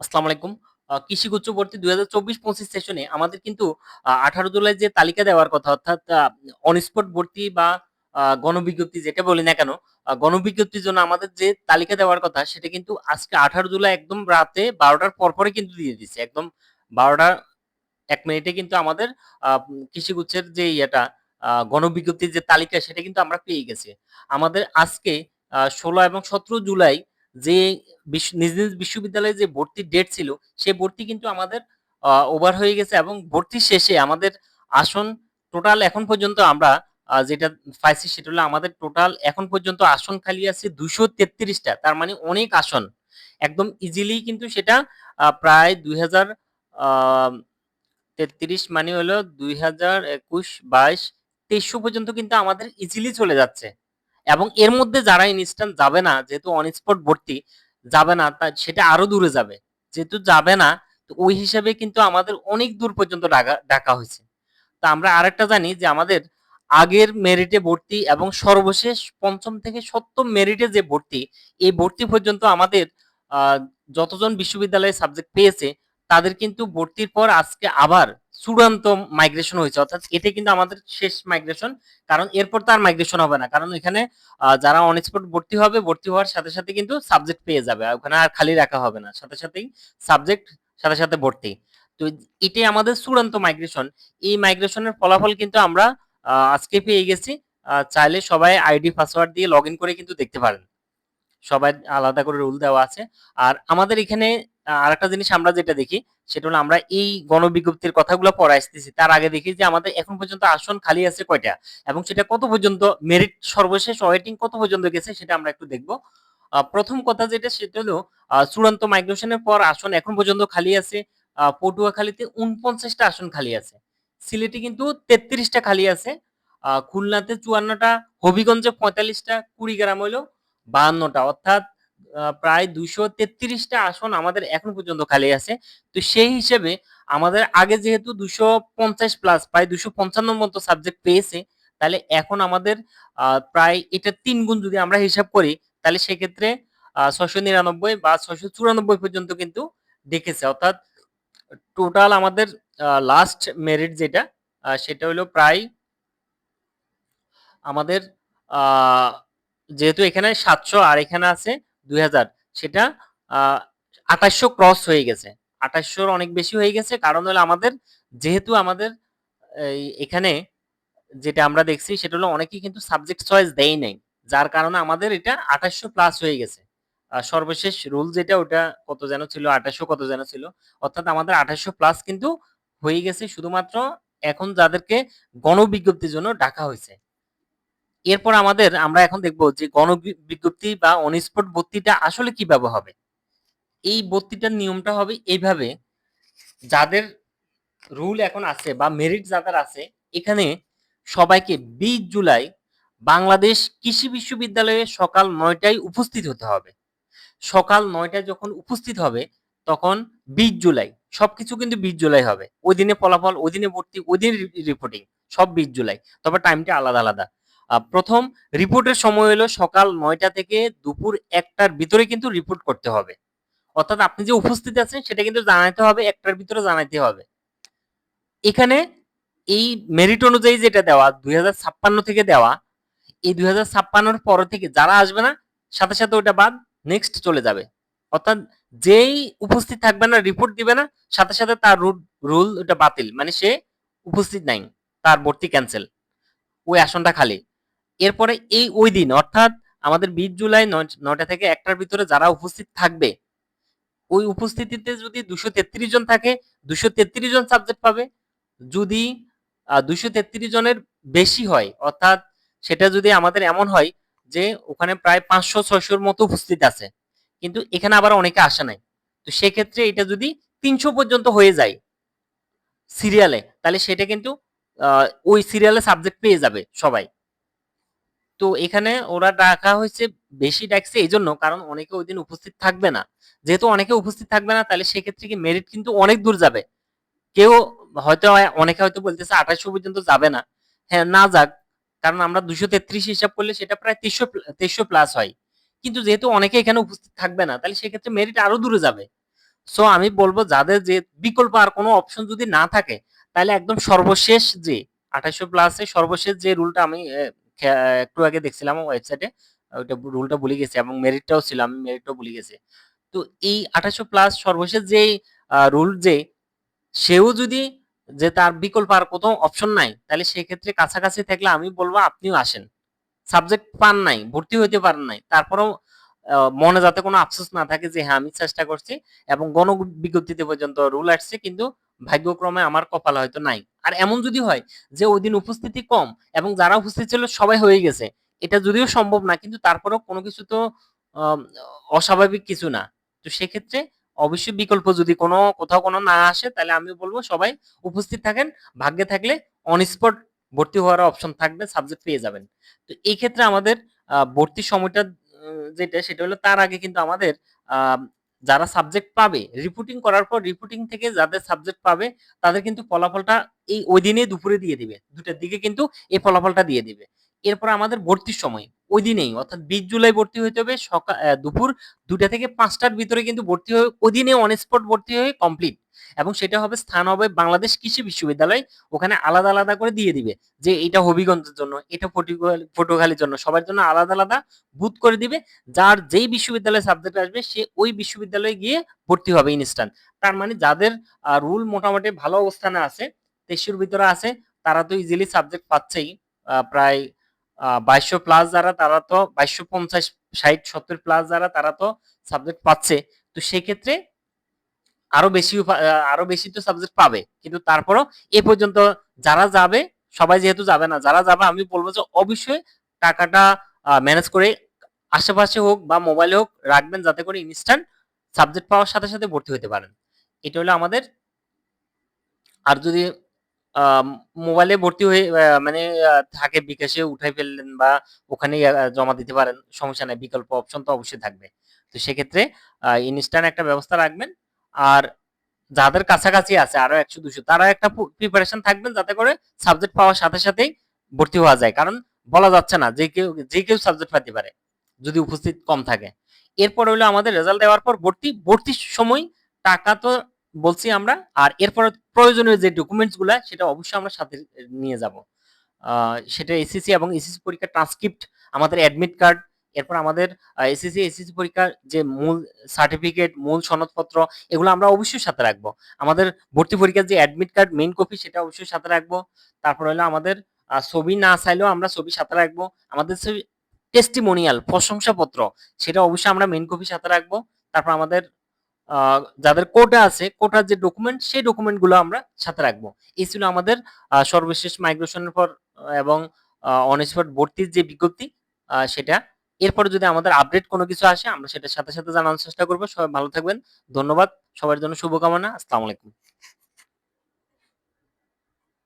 আসসালামু আলাইকুম। কৃষি উচ্চ ভর্তি ২০২৪-২৫ সেশনে আমাদের কিন্তু আ ১৮ জুলাই যে তালিকা দেওয়ার কথা অর্থাৎ আ অন ভর্তি বা গণবিজ্ঞপ্তি যেটা বলি না কেন, গণবিজ্ঞপ্তির জন্য আমাদের যে তালিকা দেওয়ার কথা সেটা কিন্তু আজকে ১৮ জুলাই একদম রাতে ১২ টার পরপরই কিন্তু দিয়ে দিচ্ছে একদম ১২ টা ১ মিনিটে কিন্তু আমাদের আ কৃষি গুচ্ছের যে ইয়েটা গণবিজ্ঞপ্তির যে তালিকা সেটা কিন্তু আমরা পেয়ে গেছি। আমাদের আজকে ১৬ এবং ১৭ জুলাই যে নিজ, নিজ বিশ্ববিদ্যালয়ে যে ভর্তির ডেট ছিল, সে ভর্তি কিন্তু আমাদের ওভার হয়ে গেছে এবং ভর্তির শেষে আমাদের আসন টোটাল এখন পর্যন্ত আমরা যেটা পাইছি সেটা হলো আমাদের টোটাল এখন পর্যন্ত আসন খালি আছে ২৩৩ টা। তার মানে অনেক আসন। একদম ইজিলি কিন্তু সেটা প্রায় ২০০০ আ ৩৩ মানে হলো ২০২১, ২২, ২৩০০ পর্যন্ত কিন্তু আমাদের ইজিলি চলে যাচ্ছে। এবং এর মধ্যে যারা ইনস্ট্যান্ট যাবে না, যেহেতু অনস্পট ভর্তি, যাবে না তা সেটা আরও দূরে যাবে। যেহেতু যাবে না, তো ওই হিসাবে কিন্তু আমাদের অনেক দূর পর্যন্ত ডাকা ডাকা হইছে। তো আমরা আরেকটা জানি যে আমাদের আগের মেরিটে ভর্তি এবং সর্বশেষ পঞ্চম থেকে সপ্তম মেরিটে যে ভর্তি, এই ভর্তি পর্যন্ত আমাদের যতজন বিশ্ববিদ্যালয়ে সাবজেক্ট পেয়েছে, তাদের কিন্তু ভর্তির পর আজকে আবার চূড়ান্ত মাইগ্রেশন হয়েছে। অর্থাৎ এটা কিন্তু আমাদের শেষ মাইগ্রেশন। কারণ এরপর তো আর মাইগ্রেশন হবে না। কারণ এখানে যারা অন স্পট ভর্তি হবে, ভর্তি হওয়ার সাথে, সাথে কিন্তু সাবজেক্ট পেয়ে যাবে। ওখানে আর খালি রাখা হবে না। সাথে, সাথেই সাবজেক্ট সাথে, সাথে ভর্তি। তো এটাই আমাদের চূড়ান্ত মাইগ্রেশন। এই মাইগ্রেশনের ফলাফল কিন্তু আমরা আজকে পেয়ে গেছি। চাইলে সবাই আইডি পাসওয়ার্ড দিয়ে লগইন করে কিন্তু দেখতে পারেন। সবাই আলাদা করে রুল দেওয়া আছে। আর আমাদের এখানে আরেকটা জিনিস আমরা যেটা দেখি, সেটা হলো আমরা এই গণবিজ্ঞপ্তির কথাগুলো পরে আসতেছি। তার আগে দেখি যে আমাদের এখন পর্যন্ত আসন খালি আছে কয়টা? এবং সেটা কত পর্যন্ত মেরিট সর্বশেষ ওয়েটিং কত পর্যন্ত গেছে সেটা আমরা একটু দেখব। ১ম কথা যেটা সেটা হলো চূড়ান্ত মাইগ্রেশনের পর আসন এখন পর্যন্ত খালি আছে পটুয়াখালীতে ৪৯ টা আসন খালি আছে। সিলেটে কিন্তু ৩৩ টা খালি আছে। খুলনাতে চুয়ান্নটা হবিগঞ্জে ৪৫ টা, কুড়িগ্রাম হইল ৫২ টা। অর্থাৎ প্রায় ২৩৩ তেত্রিশটা আসন আমাদের এখন পর্যন্ত খালি আছে। তো সেই হিসেবে আমাদের আগে যেহেতু ২৫০ প্লাস প্রায় দুশো পঞ্চান্ন মতো সাবজেক্ট পেয়েছে, তাহলে এখন আমাদের প্রায় এটা তিন গুণ যদি আমরা হিসাব করি, তাহলে সেক্ষেত্রে ছশো নিরানব্বই বা ৬৯৪ পর্যন্ত কিন্তু দেখেছে অর্থাৎ টোটাল আমাদের লাস্ট মেরিট যেটা সেটা হলো প্রায় আমাদের যেহেতু এখানে ৭০০ আর এখানে আছে ২০০০ সেটা, আ ২৮০০ ক্রস হয়ে গেছে। ২৮০০ র অনেক বেশি হয়ে গেছে। কারণ হলো আমাদের, যেহেতু আমাদের এখানে যেটা আমরা দেখছি, সেটা হলো অনেকেই কিন্তু সাবজেক্ট চয়েস দেয় নাই। যার কারণে আমাদের এটা ২৮০০ প্লাস হয়ে গেছে। সর্বশেষ রুল যেটা, ওটা কত যেন ছিল ২৮০০ কত যেন ছিল। অর্থাৎ আমাদের ২৮০০ প্লাস কিন্তু হয়ে গেছে, শুধুমাত্র এখন যাদেরকে গণবিজ্ঞপ্তির জন্য ডাকা হইছে। এরপর আমাদের আমরা এখন দেখব যে গণবি বিজ্ঞপ্তি বা অন স্পট ভর্তিটা আসলে কীভাবে হবে? এই ভর্তিটার নিয়মটা হবে এইভাবে, যাদের রুল এখন আছে বা মেরিট যাদের আছে, এখানে সবাইকে ২০ জুলাই বাংলাদেশ কৃষি বিশ্ববিদ্যালয়ে সকাল নয়টায় উপস্থিত হতে হবে। সকাল নয়টায় যখন উপস্থিত হবে, তখন ২০ জুলাই সবকিছু কিন্তু ২০ জুলাই হবে। ওইদিনে ফলাফল, ওইদিনে ভর্তি, ওইদিন রি রিপোর্টিং সব ২০ জুলাই। তবে টাইমটা আলাদা, আলাদা। ১ম রিপোর্টের সময় হলো সকাল নয়টা থেকে দুপুর একটার ভিতরে কিন্তু রিপোর্ট করতে হবে। অর্থাৎ আপনি যে উপস্থিত আছেন সেটা কিন্তু জানাইতে হবে একটার ভিতরে জানাইতে হবে। এখানে এই মেরিট অনুযায়ী যেটা দেওয়া ২০৫৬ থেকে দেওয়া, এই ২০৫৬ র পর থেকে যারা আসবে না, সাথে, সাথে ওটা বাদ, নেক্সট চলে যাবে। অর্থাৎ যেই উপস্থিত থাকবে না, রিপোর্ট দিবে না, সাথে, সাথে তার রুট রুল ওটা বাতিল। মানে সে উপস্থিত নাই। তার ভর্তি ক্যান্সেল ওই আসনটা খালি। এরপরে এই ওই দিন অর্থাৎ আমাদের ২০ জুলাই ৯ ৯টা থেকে একটার ভিতরে যারা উপস্থিত থাকবে, ওই উপস্থিতিতে যদি ২৩৩ জন থাকে, ২৩৩ জন সাবজেক্ট পাবে। যদি আ ২৩৩ জনের বেশি হয়, অর্থাৎ সেটা যদি আমাদের এমন হয় যে ওখানে প্রায় পাঁচশো ছয়শোর মতো উপস্থিত আছে। কিন্তু এখানে আবার অনেকে আসে নাই। তো সেক্ষেত্রে এটা যদি ৩০০ পর্যন্ত হয়ে যায় সিরিয়ালে, তাহলে সেটা কিন্তু ওই সিরিয়ালে সাবজেক্ট পেয়ে যাবে সবাই। তো এখানে ওরা ডাকা হইছে বেশি ডাকছে এইজন্য কারণ অনেকে ঐদিন উপস্থিত থাকবে না। যেহেতু অনেকে উপস্থিত থাকবে না তাহলে সেক্ষেত্রে কি মেরিট কিন্তু অনেক দূর যাবে। কেউ হয়তো অনেকে হয়তো বলতেছে ২৮০০ পর্যন্ত যাবে না। হ্যাঁ, না যাক। কারণ আমরা ২৩৩ হিসাব করলে সেটা প্রায় ৩০০ প্লা ৩০০ প্লাস হয়। কিন্তু যেহেতু অনেকে এখানে উপস্থিত থাকবে না, তাহলে সেক্ষেত্রে মেরিট আরও দূরে যাবে। সো আমি বলব যাদের যে বিকল্প আর কোনো অপশন যদি না থাকে তাহলে একদম সর্বশেষ যে আঠাশশো প্লাসে সর্বশেষ যে রুলটা আমি একটু আগে দেখছিলাম ওয়েবসাইটে ওইটা রুলটা ভুলে গেছে এবং মেরিটটাও ছিল, আমি মেরিটটাও ভুলে গেছে। তো এই আঠাশশো প্লাস সর্বশেষ যে রুল যে, সেও যদি, যে তার বিকল্প আর কোথাও অপশন নাই, তাহলে সেক্ষেত্রে কাছাকাছি থাকলে আমি বলব আপনিও আসেন। সাবজেক্ট পান নাই, ভর্তি হইতে পারেন নাই, তারপরেও মনে যাতে কোনো আফসোস না থাকে যে হ্যাঁ আমি চেষ্টা করছি এবং গণ বিজ্ঞপ্তিতে পর্যন্ত রুল আসছে, কিন্তু ভাগ্যক্রমে আমার কপাল হয়তো নাই। আর এমন যদি হয় যে ওই দিন উপস্থিতি কম এবং যারা উপস্থিত ছিল সবাই হয়ে গেছে, এটা যদিও সম্ভব না, কিন্তু তারপরেও কোনো কিছু তো অস্বাভাবিক কিছু না। তো সেক্ষেত্রে অবশ্যই বিকল্প যদি কোনো, কোথাও কোনো না আসে, তাহলে আমি বলব সবাই উপস্থিত থাকেন, ভাগ্যে থাকলে অন স্পট ভর্তি হওয়ার অপশন থাকবে সাবজেক্ট পেয়ে যাবেন। তো এই ক্ষেত্রে আমাদের ভর্তির সময়টা যেটা, সেটা হলো তার আগে কিন্তু আমাদের যারা সাবজেক্ট পাবে রিপোর্টিং করার পর রিপোর্টিং থেকে যাদের সাবজেক্ট পাবে, তাদের কিন্তু ফলাফলটা এই ওই দিনে দুপুরে দিয়ে দিবে। দুটার দিকে কিন্তু এই ফলাফলটা দিয়ে দিবে। এরপর আমাদের ভর্তির সময়, ওই দিনেই, অর্থাৎ বিশ জুলাই ভর্তি হইতে হবে, সকাল দুপুর দুটা থেকে পাঁচটার ভিতরে কিন্তু ভর্তি হয়ে, ওই দিনে অন স্পট ভর্তি হয়ে কমপ্লিট এবং সেটা হবে স্থান হবে বাংলাদেশ কৃষি বিশ্ববিদ্যালয়। ওখানে আলাদা আলাদা করে দিয়ে দিবে যে এটা হবিগঞ্জের জন্য, এটা পটুয়াখালীর জন্য। সবার জন্য আলাদা আলাদা বুথ করে দিবে। যার যেই বিশ্ববিদ্যালয়ে সাবজেক্ট আসবে, সে ওই বিশ্ববিদ্যালয়ে গিয়ে ভর্তি হবে ইনস্ট্যান্ট তার মানে যাদের রুল মোটামুটি ভালো অবস্থানে আছে তেইশের ভিতরে আছে, তারা তো ইজিলি সাবজেক্ট পাচ্ছেই। প্রায় বাইশশো প্লাস যারা, তারা তো বাইশশো পঞ্চাশ, ষাট, সত্তর প্লাস যারা, তারা তো সাবজেক্ট পাচ্ছে। তো সেক্ষেত্রে আরও বেশি আরও বেশি তো সাবজেক্ট পাবে। কিন্তু তারপরও এ পর্যন্ত যারা যাবে, সবাই যেহেতু যাবে না, যারা যাবে, আমি বলব যে অবশ্যই টাকাটা ম্যানেজ করে আশেপাশে হোক বা মোবাইলে হোক রাখবেন, যাতে করে ইনস্ট্যান্ট সাবজেক্ট পাওয়ার সাথে সাথে ভর্তি হতে পারেন। এটা হলো আমাদের আর যদি মোবাইলে ভর্তি হয়ে মানে থাকে বিকাশে উঠাই ফেললেন বা ওখানে জমা দিতে পারেন, সমস্যা নাই, বিকল্প অপশন তো অবশ্যই থাকবে। তো সেক্ষেত্রে ইনস্ট্যান্ট একটা ব্যবস্থা রাখবেন। আর যাদের কাছাকাছি আছে, আরও একশো দুশো, তারা একটা প্রিপারেশন থাকবেন যাতে করে সাবজেক্ট পাওয়ার সাথে সাথেই ভর্তি হওয়া যায়। কারণ বলা যাচ্ছে না যে কেউ যে কেউ সাবজেক্ট পাতে পারে, যদি উপস্থিত কম থাকে। এরপর হলো আমাদের রেজাল্ট দেওয়ার পর ভর্তি ভর্তির সময় টাকা তো বলছি আমরা, আর এরপর প্রয়োজনীয় যে ডকুমেন্টসগুলা, সেটা অবশ্যই আমরা সাথে নিয়ে যাব। সেটা এসএসসি এবং এসএসসি পরীক্ষার ট্রান্সক্রিপ্ট আমাদের অ্যাডমিট কার্ড এরপর আমাদের এসএসসি এসএসসি পরীক্ষার যে মূল সার্টিফিকেট মূল সনদপত্র, এগুলো আমরা অবশ্যই সাথে রাখব। আমাদের ভর্তি পরীক্ষার যে অ্যাডমিট কার্ড মেইন কপি সেটা অবশ্যই সাথে রাখব। তারপর হলো আমাদের ছবি না চাইলেও আমরা ছবি সাথে রাখব। আমাদের টেস্টিমোনিয়াল প্রশংসাপত্র, সেটা অবশ্যই আমরা মেইন কপি সাথে রাখব। তারপর আমাদের যাদের কোটা আছে কোটার যে ডকুমেন্ট সেই ডকুমেন্টগুলো আমরা সাথে রাখব। এই ছিল আমাদের সর্বশেষ মাইগ্রেশনের পর এবং অন স্পট ভর্তির যে বিজ্ঞপ্তি সেটা এরপরে যদি আমাদের আপডেট কোনো কিছু আসে, আমরা সেটার সাথে সাথে জানানোর চেষ্টা করব। সবাই ভালো থাকবেন। ধন্যবাদ। সবার জন্য শুভকামনা। আসসালামু আলাইকুম।